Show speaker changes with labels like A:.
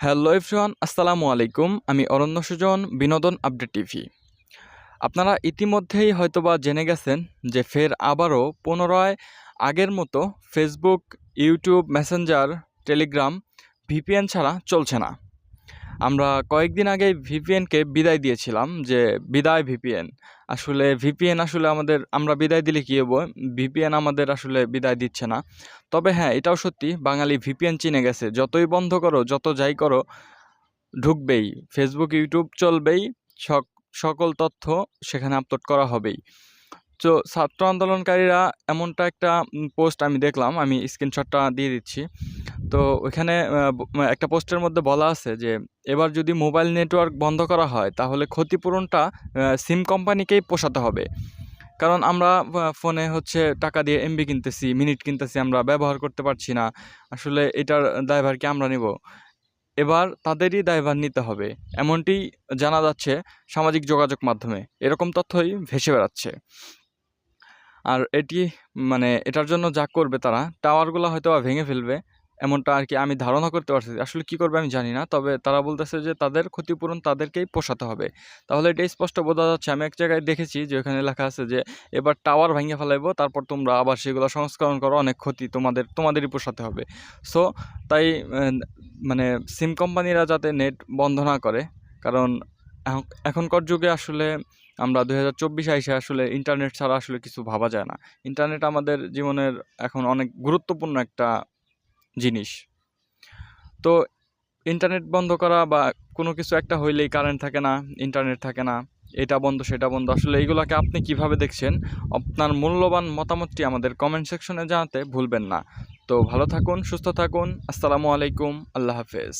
A: Hello everyone, আসসালামু আলাইকুম। আমি অরণ্য সুজন, বিনোদন আপডেট টিভি। আপনারা ইতিমধ্যেই হয়তোবা জেনে গেছেন যে ফের আবারও পুনরায় আগের মতো Facebook YouTube Messenger Telegram VPN ছাড়া চলছে না। আমরা কয়েকদিন আগে ভিপিএনকে বিদায় দিয়েছিলাম যে, বিদায় ভিপিএন আসলে ভিপিএন আসলে আমাদের, আমরা বিদায় দিলে কী হব? ভিপিএন আমাদের আসলে বিদায় দিচ্ছে না। তবে হ্যাঁ এটাও সত্যি, বাঙালি ভিপিএন চিনে গেছে। যতই বন্ধ করো, যত যাই করো, ঢুকবেই। ফেসবুক ইউটিউব চলবেই, সক- সকল তথ্য সেখানে আপলোড করা হবেই। তো ছাত্র আন্দোলনকারীরা এমনটা একটা পোস্ট আমি দেখলাম, আমি স্ক্রিনশটটা দিয়ে দিচ্ছি। তো ওইখানে একটা পোস্টের মধ্যে বলা আছে যে, এবার যদি মোবাইল নেটওয়ার্ক বন্ধ করা হয়, তাহলে ক্ষতিপূরণটা সিম কোম্পানিকেই পোষাতে হবে। কারণ আমরা ফোনে হচ্ছে টাকা দিয়ে এমবি কিনতেছি, মিনিট কিনতেছি, আমরা ব্যবহার করতে পারছি না। আসলে এটার দায়ভার কি আমরা নিব? এবার তাদেরই দায়ভার নিতে হবে। এমনটি জানা যাচ্ছে সামাজিক যোগাযোগ মাধ্যমে। এরকম তথ্যই ভেসে বেড়াচ্ছে। আর এটি মানে এটার জন্য যা করবে তারা, টাওয়ারগুলো হয়তো ভেঙে ফেলবে। এমনটা আর কি আমি ধারণা করতে পারছি আসলে কি করবে আমি জানি না। তবে তারা বলতেছে যে তাদের ক্ষতিপূরণ তাদেরকেই পোষাতে হবে। তাহলে এটা স্পষ্ট বোঝা যাচ্ছে। আমি এক জায়গায় দেখেছি যে ওখানে লেখা আছে যে এবার টাওয়ার ভেঙে ফেলাইবো, তারপর তোমরা আবার সেগুলো সংস্করণ করো, অনেক ক্ষতি তোমাদের, তোমাদেরই পোষাতে হবে। সো, তাই মানে সিম কোম্পানিরা যাতে নেট বন্ধ না করে, কারণ এখন- এখনকার যুগে আসলে আমরা দুই হাজার চব্বিশে আইসে আসলে ইন্টারনেট ছাড়া আসলে কিছু ভাবা যায় না। ইন্টারনেট আমাদের জীবনের এখন অনেক গুরুত্বপূর্ণ একটা জিনিস। তো ইন্টারনেট বন্ধ করা বা কোনো কিছু একটা হইলেই কারেন্ট থাকে না ইন্টারনেট থাকে না, এটা বন্ধ, সেটা বন্ধ, আসলে এইগুলোকে আপনি কীভাবে দেখছেন? আপনার মূল্যবান মতামতটি আমাদের কমেন্ট সেকশনে জানাতে ভুলবেন না। তো ভালো থাকুন, সুস্থ থাকুন, আসসালামু আলাইকুম, আল্লাহ হাফেজ।